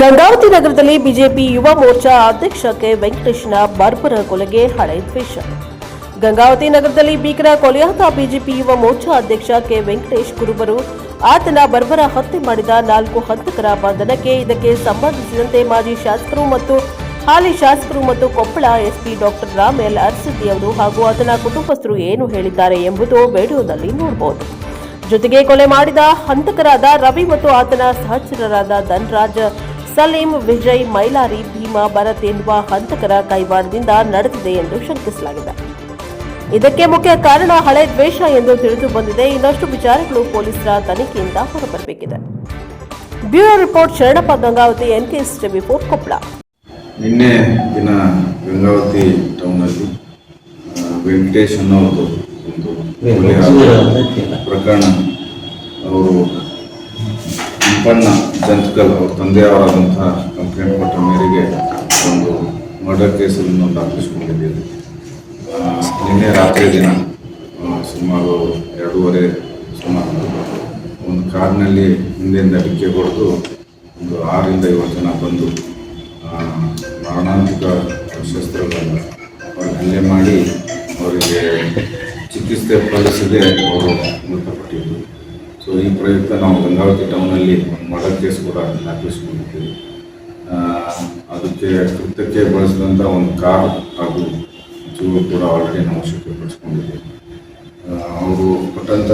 ಗಂಗಾವತಿ ನಗರದಲ್ಲಿ ಬಿಜೆಪಿ ಯುವ ಮೋರ್ಚಾ ಅಧ್ಯಕ್ಷ ಕೆ. ವೆಂಕಟೇಶ್ನ ಬರ್ಬರ ಕೊಲೆಗೆ ಹಳೆ ದ್ವೇಷ. ಗಂಗಾವತಿ ನಗರದಲ್ಲಿ ಭೀಕರ ಕೊಲೆಯಾದ ಬಿಜೆಪಿ ಯುವ ಮೋರ್ಚಾ ಅಧ್ಯಕ್ಷ ಕೆ. ವೆಂಕಟೇಶ್ ಕುರುಬರು ಆತನ ಬರ್ಬರ ಹತ್ಯೆ ಮಾಡಿದ ನಾಲ್ಕು ಹಂತಕರ ಬಂಧನಕ್ಕೆ ಇದಕ್ಕೆ ಸಂಬಂಧಿಸಿದಂತೆ ಮಾಜಿ ಶಾಸಕರು ಮತ್ತು ಹಾಲಿ ಶಾಸಕರು ಮತ್ತು Koppal SP doctor Ram L Arsiddi ಅವರು ಹಾಗೂ ಆತನ ಕುಟುಂಬಸ್ಥರು ಏನು ಹೇಳಿದ್ದಾರೆ ಎಂಬುದು ವಿಡಿಯೋದಲ್ಲಿ ನೋಡಬಹುದು. ಜೊತೆಗೆ ಕೊಲೆ ಮಾಡಿದ ಹಂತಕರಾದ ರವಿ ಮತ್ತು ಆತನ ಸಹಚರರಾದ ಧನ್ರಾಜ್ ಸಲೀಂ ವಿಜಯ್ ಮೈಲಾರಿ ಭೀಮಾ ಭರತ್ ಎನ್ನುವ ಹಂತಕರ ಕೈವಾಡದಿಂದ ನಡೆದಿದೆ ಎಂದು ಶಂಕಿಸಲಾಗಿದೆ. ಇದಕ್ಕೆ ಮುಖ್ಯ ಕಾರಣ ಹಳೆ ದ್ವೇಷ ಎಂದು ತಿಳಿದು ಬಂದಿದೆ. ಇನ್ನಷ್ಟು ವಿಚಾರಗಳು ಪೊಲೀಸರ ತನಿಖೆಯಿಂದ ಹೊರಬರಬೇಕಿದೆ. Bureau report Sharanappa Gangavathi NKS TV four Koppal ನಿನ್ನೆ ದಿನ ಗಂಗಾವತಿ ಟೌನಲ್ಲಿ ಆ, ವೆಂಕಟೇಶ್ ಅನ್ನೋದು ಒಂದು ಪ್ರಕರಣ ಅವರು ತಿಪ್ಪಣ್ಣ ಜಂತಕಲ್ ಅವ್ರ ತಂದೆಯವರಾದಂತಹ ಕಂಪ್ಲೇಂಟ್ ಕೊಟ್ಟ ಮೇರೆಗೆ ಒಂದು ಮರ್ಡರ್ ಕೇಸನ್ನು ದಾಖಲಿಸಿಕೊಂಡಿದ್ದೇವೆ. ನಿನ್ನೆ ರಾತ್ರಿ ದಿನ ಸುಮಾರು ಎರಡೂವರೆ ಸುಮಾರು ಒಂದು ಕಾರ್ನಲ್ಲಿ ಹಿಂದೆಯಿಂದ ಡಿಕ್ಕೆ ಹೊಡೆದು ಒಂದು ಆರರಿಂದ ಐವತ್ತು ಜನ ಬಂದು ಮಾರಣಾಂತಿಕ ಶಸ್ತ್ರಗಳನ್ನು ಅವರು ಹಲ್ಲೆ ಮಾಡಿ ಅವರಿಗೆ ಚಿಕಿತ್ಸೆ ಫಲಿಸದೆ ಅವರು ಮೃತಪಟ್ಟಿದ್ದು. ಸೊ ಈ ಪ್ರಯುಕ್ತ ನಾವು ಗಂಗಾವತಿ ಟೌನಲ್ಲಿ ಒಂದು ಮಾಡಲ್ ಕೇಸ್ ಕೂಡ ದಾಖಲಿಸಿಕೊಂಡಿದ್ದೀವಿ ಅದಕ್ಕೆ ಕೃತ್ಯಕ್ಕೆ ಬಳಸಿದಂಥ ಒಂದು ಕಾರ್ ಹಾಗೂ ಜೀವ ಕೂಡ ಆಲ್ರೆಡಿ ನಾವು ವಶಪಡಿಸ್ಕೊಂಡಿದ್ದೀವಿ ಅವರು ಕೊಟ್ಟಂಥ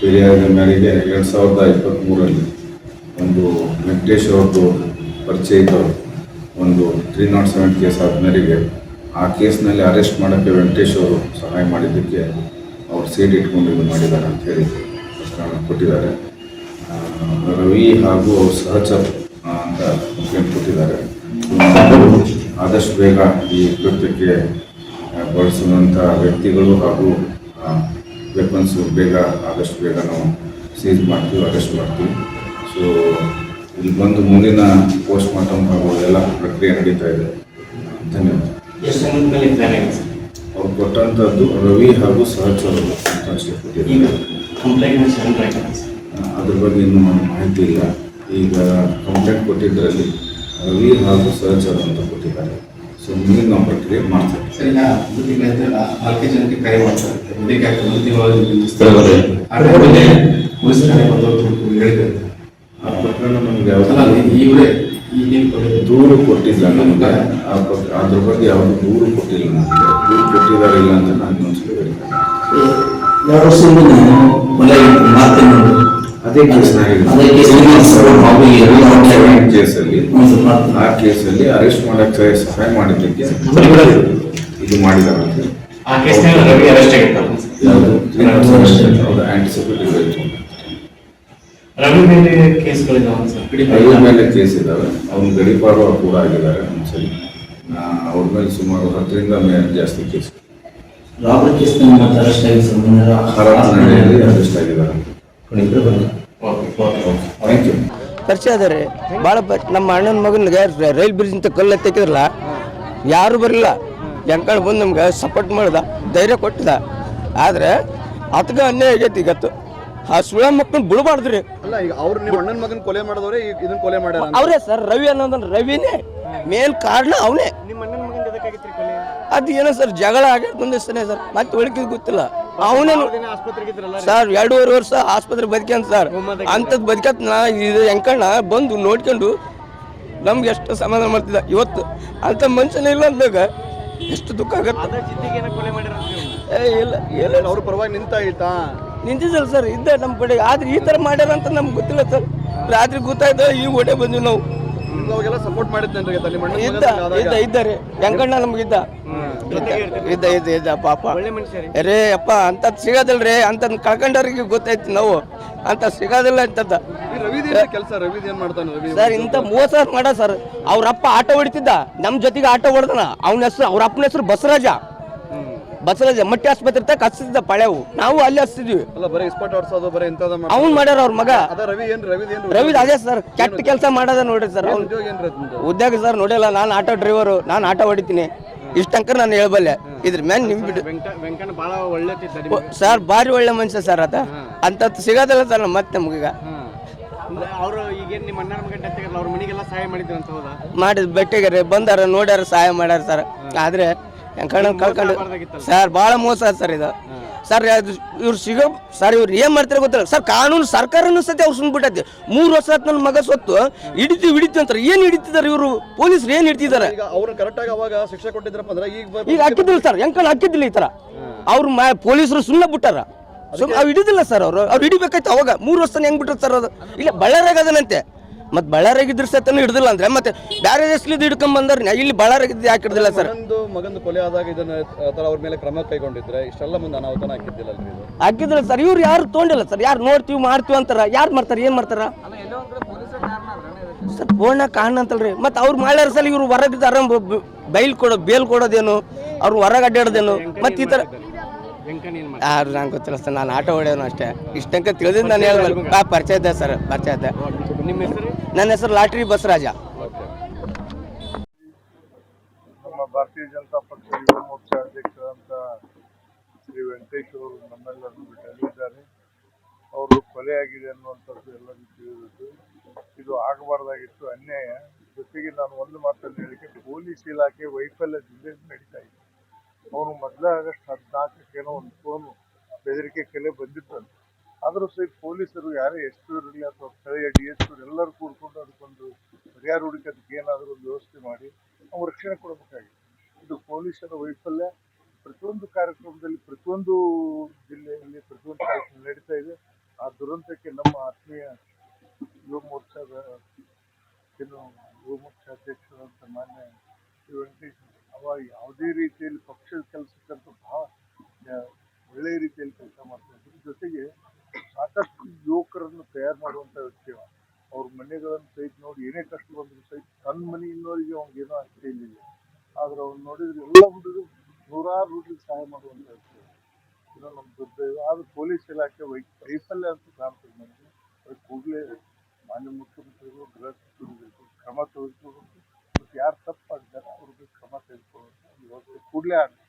ಪಿರಿಯಾದ ಮೇರೆಗೆ ಎರಡು ಸಾವಿರದ ಇಪ್ಪತ್ತ್ಮೂರಲ್ಲಿ ಒಂದು ವೆಂಕಟೇಶ್ ಅವ್ರದ್ದು ಪರಿಚಯ ಒಂದು ತ್ರೀ ನಾಟ್ ಸೆವೆನ್ ಕೇಸ್ ಆದ ಮೇರೆಗೆ ಆ ಕೇಸ್ನಲ್ಲಿ ಅರೆಸ್ಟ್ ಮಾಡೋಕ್ಕೆ ವೆಂಕಟೇಶ್ ಅವರು ಸಹಾಯ ಮಾಡಿದ್ದಕ್ಕೆ ಅವ್ರು ಸೀಟ್ ಇಟ್ಕೊಂಡು ಇದು ಮಾಡಿದ್ದಾರೆ ಅಂತ ಹೇಳಿ ಕೊಟ್ಟಿದ್ದಾರೆ. ರವಿ ಹಾಗೂ ಅವ್ರ ಸಹಚರ ಅಂತ ಕಂಪ್ಲೇಂಟ್ ಕೊಟ್ಟಿದ್ದಾರೆ. ಆದಷ್ಟು ಬೇಗ ಈ ಕೃತ್ಯಕ್ಕೆ ಬಳಸುವಂಥ ವ್ಯಕ್ತಿಗಳು ಹಾಗೂ ವೆಪನ್ಸ್ ಬೇಗ ಆದಷ್ಟು ಬೇಗ ನಾವು ಸೀಸ್ ಮಾಡ್ತೀವಿ ಅರೆಸ್ಟ್ ಮಾಡ್ತೀವಿ. ಸೊ ಇಲ್ಲಿ ಬಂದು ಮುಂದಿನ ಪೋಸ್ಟ್ ಮಾರ್ಟಮ್ ಹಾಗೂ ಎಲ್ಲ ಪ್ರಕ್ರಿಯೆ ನಡೀತಾ ಇದೆ. ಧನ್ಯವಾದ. ಅವ್ರು ಕೊಟ್ಟಂಥದ್ದು ರವಿ ಹಾಗೂ ಸಹಚರರು ಅಂತ ಅಷ್ಟೇ ಕೊಟ್ಟಿದ್ದಾರೆ. ಕಂಪ್ಲೇಂಟ್ ಅದ್ರ ಬಗ್ಗೆ ಇನ್ನೂ ಮಾಹಿತಿ ಇಲ್ಲ. ಈಗ ಕಂಪ್ಲೇಂಟ್ ಕೊಟ್ಟಿದ್ದರಲ್ಲಿ ರವಿ ಹಾಗೂ ಸಹಚರ ಅಂತ ಕೊಟ್ಟಿದ್ದಾರೆ. ಸೊ ಮುಂದಿನ ನಾವು ಪ್ರಕ್ರಿಯೆ ಮಾಡ್ತೀವಿ. ಜನಕ್ಕೆ ಮಾಡ್ತಾರೆ ಪೊಲೀಸ್ ಠಾಣೆ ಬಂದವರು ಹೇಳಿದ್ದಾರೆ. ಆ ಪ್ರಕರಣ ನಮ್ಗೆ ಇವರೇ ದೂರು ಕೊಟ್ಟಿಲ್ಲ ನಮಗೆ. ಆ ಅದ್ರ ಬಗ್ಗೆ ಯಾವುದು ದೂರು ಕೊಟ್ಟಿಲ್ಲ ನಮಗೆ. ದೂರು ಕೊಟ್ಟಿದ್ದಾರೆ ಇಲ್ಲ ಅಂತ ನಾನು ಇನ್ನೊಂದ್ಸಲ ಹೇಳ್ತೇನೆ. ಕೇಸಲ್ಲಿ ಹ್ಞೂ ಸರ್ ಆ ಕೇಸಲ್ಲಿ ಅರೆಸ್ಟ್ ಮಾಡಕ್ಕೆ ಸಹಾಯ ಮಾಡಿದ್ದಕ್ಕೆ ಇದು. ಮಾಡಿದ್ದಾರೆ. ಅಂತ ಆ ಕೇಸ್ನಲ್ಲಿ ರವಿ ಅರೆಸ್ಟ್ ಆಂಟಿಸಿಪೇಟರಿ ರವಿ ಮೇಲೆ ಕೇಸ್ಗಳಿದಾವೆ ಸರ್. ಐದು ಮೇಲೆ ಕೇಸ್ ಇದ್ದಾವೆ ಅವ್ನು ಗಡಿಪಾರು ಕೂಡ ಆಗಿದ್ದಾರೆ ಒಂದ್ಸಲಿ ಆ, ಅವ್ರ ಮೇಲೆ ಸುಮಾರು ಹತ್ತರಿಂದ ಮೇಲೆ ಜಾಸ್ತಿ ಕೇಸ್. ರಾಬರ್ ಕೇಸ್ ಮತ್ತೆ ಅರೆಸ್ಟ್ ಆಗಿ ಸರ್ ಮೊನ್ನೆ ಅರೆಸ್ಟ್ ಆಗಿದ್ದಾರೆ. ಓಕೆ ಓಕೆ ಥ್ಯಾಂಕ್ ಯು ಪರಿಚಯ ಅದ ರೀ. ಭಾಳ ಬ ನಮ್ಮ ಅಣ್ಣನ ಮಗನಿಗೆ ರ- ರೈಲ್ ಬ್ರಿಡ್ಜ್ ಅಂತ ಕಲ್ಲು ಎತ್ತಿಕಿದ್ರಲ್ಲ ಯಾರು ಬರಲಿಲ್ಲ. ಹೆಂಕಣ್ ಬಂದು ನಮ್ಗೆ ಸಪೋರ್ಟ್ ಮಾಡ್ದ ಧೈರ್ಯ ಕೊಟ್ಟಿದ. ಆದ್ರೆ ಅದಕ್ಕೆ ಅನ್ಯಾಯ ಆಗೈತಿ ಇವತ್ತು. ಆ ಸುಳ ಮಕ್ಕಳು ಬಿಡಬಾರ್ದ್ರಿ ಅಲ್ಲ ಈಗ ಅವ್ರು ನಿಮ್ಮ ಅಣ್ಣನ ಮಗನ ಕೊಲೆ ಮಾಡಿದವ್ರೆ ಈಗ ಇದನ್ನ ಕೊಲೆ ಮಾಡ್ಯಾರ ಅವರೇ ಸರ್ ರವಿ ಅನ್ನೋದನ್ನ ರವಿನೇ. ಮೇನ್ ಕಾರಣ ಅವನೇ. ಅದು ಏನೋ ಸರ್ ಜಗಳ ಆಗಕ್ಕೆ ಬಂದಿಸ್ತಾನೆ ಸರ್. ಮತ್ತೆ ಒಳಕಿದ್ ಗೊತ್ತಿಲ್ಲ. ಅವನೇನು ಸರ್ ಎರಡೂವರೆ ವರ್ಷ ಆಸ್ಪತ್ರೆ ಬದುಕ್ಯಾನ ಸರ್. ಅಂಥದ್ದು ಬದುಕತ್ ನಾ ಇದು ಹೆಂಕಣ್ಣ ಬಂದು ನೋಡ್ಕೊಂಡು ನಮ್ಗೆ ಎಷ್ಟು ಸಮಾಧಾನ ಮಾಡ್ತಿದ್ದ. ಇವತ್ತು ಅಂಥ ಮನುಷ್ಯನೇ ಇಲ್ಲ ಅಂದಾಗ ಎಷ್ಟು ದುಃಖ ಆಗತ್ತೆ. ಏ ಇಲ್ಲ ಇಲ್ಲ ಅವ್ರ ಪರವಾಗಿ ನಿಂತ ಆಯ್ತಾ ನಿಂತಿದ್ದಲ್ಲ ಸರ್ ಇದ್ದ ನಮ್ಮ ಕಡೆ. ಆದ್ರೆ ಈ ಥರ ಮಾಡ್ಯಾರ ಅಂತ ನಮ್ಗೆ ಗೊತ್ತಿಲ್ಲ ಸರ್. ರಾತ್ರಿ ಗೊತ್ತಾಯ್ತು ಈಗ ಹೊಡೆ ಬಂದ್ವಿ ನಾವು. ಅವಾಗೆಲ್ಲ ಸಪೋರ್ಟ್ ನಿಮ್ಮ ಅಣ್ಣನ ಇದ್ದ ಇದ್ದ ಇದ್ದಾರೆ. ವೆಂಕಣ್ಣ ನಮಗಿದ್ದ. ಇದ್ದ ಇದ್ದ ಇದ್ದ ಪಾಪ. ಅರೇ ಅಪ್ಪ ಅಂತ ಸಿಗೋದಿಲ್ರಿ ಅಂತ ಕಳ್ಕೊಂಡವ್ರಿಗೆ ಗೊತ್ತೈತಿ ನಾವು. ಅಂತ ಸಿಗೋದಿಲ್ಲ ಅಂತದ ಈ ರವಿದ್ ಕೆಲಸ ರವಿದ್ ಏನ್ ಮಾಡ್ತಾನೆ ರವಿ? ಸರ್ ಇಂಥ ಮೋಸ ಮಾಡ ಸರ್. ಅವ್ರಪ್ಪ ಆಟೋ ಹೊಡಿತಿದ್ದ. ನಮ್ಮ ಜೊತೆಗೆ ಆಟೋ ಹೊಡೆದನ. ಅವನ ಹೆಸರು ಅವ್ರ ಅಪ್ಪನ ಹೆಸರು ಬಸವರಾಜ. ಬಸವರಾಜ ಮಟ್ಟಿ ಆಸ್ಪತ್ರೆ ತಕ್ಕ ಹಚ್ತಿದ್ದ ಪಳೆವು. ನಾವು ಅಲ್ಲಿ ಹಚ್ತಿದ್ವಿ. ಮಾಡ್ತಾರೆ. ಅವ್ನ್ ಮಾಡ್ಯಾರ ಅವ್ರ ಮಗ. ಅದ ರವಿ ಅದೇ ಸರ್ ಕೆಟ್ಟ ಕೆಲಸ ಮಾಡೋದ ನೋಡ್ರಿ ಸರ್. ಉದ್ಯೋಗ ಸರ್ ನೋಡಿಲ್ಲ ನಾನು ಆಟೋ ಡ್ರೈವರು ನಾನು ಆಟೋ ಹೊಡಿತೀನಿ. ಇಷ್ಟಂಕರ್ ನಾನು ಹೇಳ್ಬಲ್ಲೆ. ಇದ್ರ ಮೇಲೆ ನಿಮ್ ಬಿಡು ಸರ್ ಭಾರಿ ಒಳ್ಳೆ ಮನುಷ್ಯ ಸರ್ ಅದ ಅಂತ ಸಿಗೋದಿಲ್ಲ ಸರ್ ಮತ್ತೆ ನಮ್ಗೀಗ. ಮಾಡಿದ್ ಬೆಟ್ಟಿಗೆ ಬಂದಾರ ನೋಡ್ಯಾರ ಸಹಾಯ ಮಾಡ್ಯಾರ ಸರ್. ಆದ್ರೆ ಕಣ್ಣ ಕಳ್ಕೊಂಡು ಸರ್ ಭಾಳ ಮೋಸ ಸರ್ ಇದು. ಸರ್ ಇವ್ರು ಸಿಗೋ ಸರ್ ಇವ್ರು ಏನ್ ಮಾಡ್ತಾರೆ ಗೊತ್ತಿಲ್ಲ. ಸರ್ ಕಾನೂನು ಸರ್ಕಾರನೂ ಸತಿ ಅವ್ರು ಸುಮ್ಬಿಟ್ಟೈತಿ ಮೂರು ವರ್ಷ ಆತ್ ನನ್ನ ಮಗ ಸೊತ್ತು. ಹಿಡಿತೀವಿ ಹಿಡಿತೀವಿ ಅಂತಾರೆ. ಏನ್ ಹಿಡಿತಿದ್ದಾರೆ ಇವರು? ಪೊಲೀಸರು ಏನ್ ಹಿಡಿತಿದ್ದಾರೆ ಅವ್ರು ಕರೆಕ್ಟಾಗಿ ಅವಾಗ ಶಿಕ್ಷೆ ಕೊಟ್ಟಿದ್ರಪ್ಪ ಅಂದ್ರೆ ಈಗ ಈಗ ಹಾಕಿದ್ದಿಲ್ಲ ಸರ್. ಹೆಂಗ್ ಹಾಕಿದ್ದಿಲ್ಲ ಈ ತರ. ಅವ್ರು ಮಾ ಪೊಲೀಸರು ಸುಮ್ಮನೆ ಬಿಟ್ಟಾರ. ಸುಮ್ಮನೆ ಅವ್ರು ಹಿಡಿದಿಲ್ಲ ಸರ್ ಅವರು. ಅವ್ರು ಹಿಡಿಬೇಕಾಯ್ತು ಅವಾಗ. ಮೂರು ವರ್ಷ ಹೆಂಗ್ ಬಿಟ್ರು ಸರ್ ಅದು? ಇಲ್ಲ ಬಳ್ಳಾರಾಗ ಅದನಂತೆ. ಮತ್ತೆ ಬಳ್ಳಾರಾಗಿದ್ರ ಸತನು ಹಿಡಿದಿಲ್ಲ ಅಂದ್ರೆ ಮತ್ತೆ ಬೇರೆ ದೇಶಲಿದ್ದು ಹಿಡ್ಕೊಂಡ್ ಬಂದಾರ ಇಲ್ಲಿ ಬಳ್ಳಾರಾಗಿದ್ದು ಯಾಕೆ ಹಿಡಿದಿಲ್ಲ ಸರ್? ಒಂದು ಮಗಂದು ಕೊಲೆ ಆದಾಗ ಇದನ್ನ ತರ ಅವ್ರ ಮೇಲೆ ಕ್ರಮ ಕೈಗೊಂಡಿದ್ರೆ ಇಷ್ಟೆಲ್ಲ ಮುಂದೆ ಅನಾಹುತನ ಹಾಕಿದ್ದಿಲ್ಲ ಅಲ್ರಿ ಇದು? ಹಾಕಿದ್ರ ಸರ್ ಇವ್ರು ಯಾರು ತೊಗೊಂಡಿಲ್ಲ ಸರ್? ಯಾರು ನೋಡ್ತೀವಿ ಮಾಡ್ತೀವಿ ಅಂತಾರ? ಯಾರು ಮಾಡ್ತಾರೆ ಏನ್ ಮಾಡ್ತಾರ? ಸರ್ ಪೂರ್ಣ ಕಾಣ ಅಂತಲ್ರಿ. ಮತ್ತೆ ಅವ್ರು ಮಾಡ್ಯಾರ ಸಲ ಇವ್ರು ಆರಂಭ ಬೈಲ್ ಕೊಡೋ ಬೇಲ್ ಕೊಡೋದೇನು? ಅವ್ರು ಹೊರಗೆ ಅಡ್ಡಾಡೋದೇನು ಮತ್ತೆ ಈ ಥರ ಯಾರು ನಂಗೆ ಗೊತ್ತಿಲ್ಲ ಸರ್ ನಾನು ಆಟೋ ಹೊಡೆಯೋನು ಅಷ್ಟೇ. ಇಷ್ಟಂಕ ತಿಳಿದಿದ್ದು ನಾನು ಹೇಳ್ಬೇಕು ಆ ಪರಿಚಯ ಇದೆ ಸರ್ ಪರಿಚಯ ಇದೆ ನಿಮ್ಮ ಹೆಸರು? ನನ್ನ ಹೆಸರು ಲಾಟ್ರಿ ಬಸವರಾಜ. ನಮ್ಮ ಭಾರತೀಯ ಜನತಾ ಪಕ್ಷ ಯುವ ಮೋರ್ಚಾ ಅಧ್ಯಕ್ಷರಾದಂಥ ಶ್ರೀ ವೆಂಕಟೇಶ್ ಅವರು ನಮ್ಮೆಲ್ಲರನ್ನು ಬಿಟ್ಟಿದ್ದಾರೆ ಅವರು ಕೊಲೆಯಾಗಿದೆ ಅನ್ನುವಂಥದ್ದು ಎಲ್ಲರಿಗೂ ತಿಳಿದಿತ್ತು ಇದು ಆಗಬಾರ್ದಾಗಿತ್ತು ಅನ್ಯಾಯ. ಜೊತೆಗೆ ನಾನು ಒಂದು ಮಾತನ್ನು ಹೇಳಿಕೆ ಪೊಲೀಸ್ ಇಲಾಖೆ ವೈಫಲ್ಯದಿಂದ ನಡೀತಾ ಇದೆ. ಅವನು ಮೊದಲ ಆಗಸ್ಟ್ ಹದಿನಾಲ್ಕಕ್ಕೇನೋ ಒಂದು ಫೋನು ಬೆದರಿಕೆ ಕೆಲೆ ಬಂದಿತ್ತಂತೆ ಆದರೂ ಸಹಿತ ಪೊಲೀಸರು ಯಾರೇ ಎಸ್ ಪಿ ಇರಲಿ ಅಥವಾ ಸ್ಥಳೀಯ ಡಿ ಎಸ್ ಪಿ ಎಲ್ಲರೂ ಕೂಡ್ಕೊಂಡು ಅದಕ್ಕೊಂದು ಪರಿಹಾರ ಹುಡುಕೋದಕ್ಕೆ ಏನಾದರೂ ಒಂದು ವ್ಯವಸ್ಥೆ ಮಾಡಿ ನಾವು ರಕ್ಷಣೆ ಕೊಡಬೇಕಾಗಿದೆ. ಇದು ಪೊಲೀಸರ ವೈಫಲ್ಯ. ಪ್ರತಿಯೊಂದು ಕಾರ್ಯಕ್ರಮದಲ್ಲಿ, ಪ್ರತಿಯೊಂದು ಜಿಲ್ಲೆಯಲ್ಲಿ, ಪ್ರತಿಯೊಂದು ಕಾರ್ಯಕ್ರಮ ನಡೀತಾ ಇದೆ. ಆ ದುರಂತಕ್ಕೆ ನಮ್ಮ ಆತ್ಮೀಯ ಯುವ ಮೋರ್ಚಾದ ಏನು ಯುವ ಮೋರ್ಚಾ ಅಧ್ಯಕ್ಷರಾದಂಥ ಮಾನ್ಯ ಶ್ರೀ ವೆಂಕಟೇಶ್ ಅವ ಯಾವುದೇ ರೀತಿಯಲ್ಲಿ ಪಕ್ಷದ ಕೆಲಸಕ್ಕಂತೂ ಬಹಳ ಒಳ್ಳೆಯ ರೀತಿಯಲ್ಲಿ ಕೆಲಸ ಮಾಡ್ತಾ ಇದ್ರು ಜೊತೆಗೆ ಸಾಕಷ್ಟು ಯುವಕರನ್ನು ತಯಾರು ಮಾಡುವಂಥ ವ್ಯಕ್ತಿ ಅವ. ಅವ್ರ ಮನೆಗಳನ್ನು ಸಹಿತ ನೋಡಿ ಏನೇ ಕಷ್ಟ ಬಂದ್ರು ಸಹಿತ ತನ್ನ ಮನೆ ಇನ್ನೋರಿಗೆ ಅವ್ನಿಗೇನೋ ಅಷ್ಟೇ ಇಲ್ಲ ಆದ್ರೆ ಅವ್ನು ನೋಡಿದ್ರೆ ಎಲ್ಲ ಹುಡುಗರು ನೂರಾರು ಹುಡುಗರಿಗೆ ಸಹಾಯ ಮಾಡುವಂಥ ವ್ಯಕ್ತಿ ಅವ. ಇದು ನಮ್ಮ ದುರ್ದೈವ ಆದ್ರೆ ಪೊಲೀಸ್ ಇಲಾಖೆ ವೈ, ವೈಫಲ್ಯ ಅಂತ ಕಾಣ್ತದೆ ನಮಗೆ. ಅದಕ್ಕೆ ಕೂಡಲೇ ಮಾನ್ಯ ಮುಖ್ಯಮಂತ್ರಿಗಳು, ಗೃಹ ಸಚಿವರಿಗೆ ಕ್ರಮ ತೆಗೆದುಕೊಳ್ಬೇಕು. ಮತ್ತು ಯಾರು ತಪ್ಪಾಗಿದ್ದಾರೆ, ಅವ್ರಿಗೆ ಕ್ರಮ ತೆಗೆದುಕೊಳ್ಳೋದು ಇವತ್ತು ಕೂಡಲೇ ಆಗಬೇಕು